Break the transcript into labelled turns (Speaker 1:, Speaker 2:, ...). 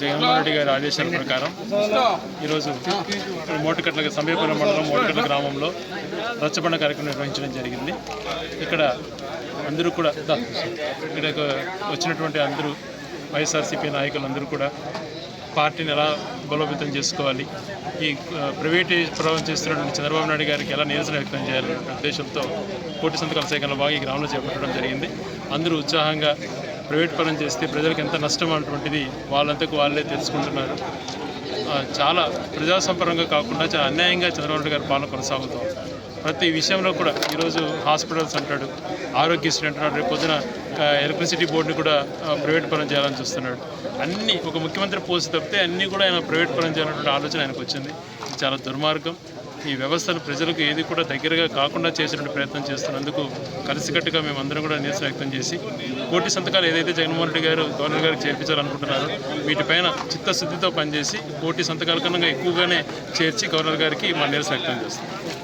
Speaker 1: జగన్మోహన్ రెడ్డి గారి ఆదేశాల ప్రకారం ఈరోజు మోటకట్ల సమీపంలో మండలం మోటకట్ల గ్రామంలో రచ్చబండ కార్యక్రమం నిర్వహించడం జరిగింది. ఇక్కడ అందరూ కూడా ఇక్కడ వచ్చినటువంటి అందరూ వైఎస్ఆర్సీపీ నాయకులందరూ కూడా పార్టీని ఎలా బలోపేతం చేసుకోవాలి ఈ ప్రైవేట్ ప్రభావం చేస్తున్నటువంటి చంద్రబాబు నాయుడు గారికి ఎలా నిరసన వ్యక్తం చేయాలనే ఉద్దేశంతో కోటి సంతకాల సేకరణ బాగా ఈ గ్రామంలో చేపట్టడం జరిగింది. అందరూ ఉత్సాహంగా ప్రైవేట్ పరం చేస్తే ప్రజలకు ఎంత నష్టం అటువంటిది వాళ్ళంతకు వాళ్ళే తెలుసుకుంటున్నారు. చాలా ప్రజాసంపరంగా కాకుండా చాలా అన్యాయంగా చంద్రబాబు గారి పాలన కొనసాగుతాం ప్రతి విషయంలో కూడా ఈరోజు హాస్పిటల్స్ అంటాడు ఆరోగ్యశ్రీ అంటున్నాడు. రేపు పొద్దున ఎలక్ట్రిసిటీ బోర్డుని కూడా ప్రైవేట్ పరం చేయాలని చూస్తున్నాడు. అన్నీ ఒక ముఖ్యమంత్రి పోస్ట్ తప్పితే అన్నీ కూడా ఆయన ప్రైవేట్ పరం చేయాలన్నటువంటి ఆలోచన ఆయనకు వచ్చింది. చాలా దుర్మార్గం. ఈ వ్యవస్థను ప్రజలకు ఏది కూడా దగ్గరగా కాకుండా చేసినట్టు ప్రయత్నం చేస్తున్నందుకు కలిసికట్టుగా మేమందరం కూడా నిరసన వ్యక్తం చేసి కోటి సంతకాలు ఏదైతే జగన్మోహన్ రెడ్డి గారు గవర్నర్ గారికి చేర్పించాలనుకుంటున్నారో వీటిపైన చిత్తశుద్ధితో పనిచేసి కోటి సంతకాల కన్నా ఎక్కువగానే చేర్చి గవర్నర్ గారికి మా నిరసన వ్యక్తం చేస్తాం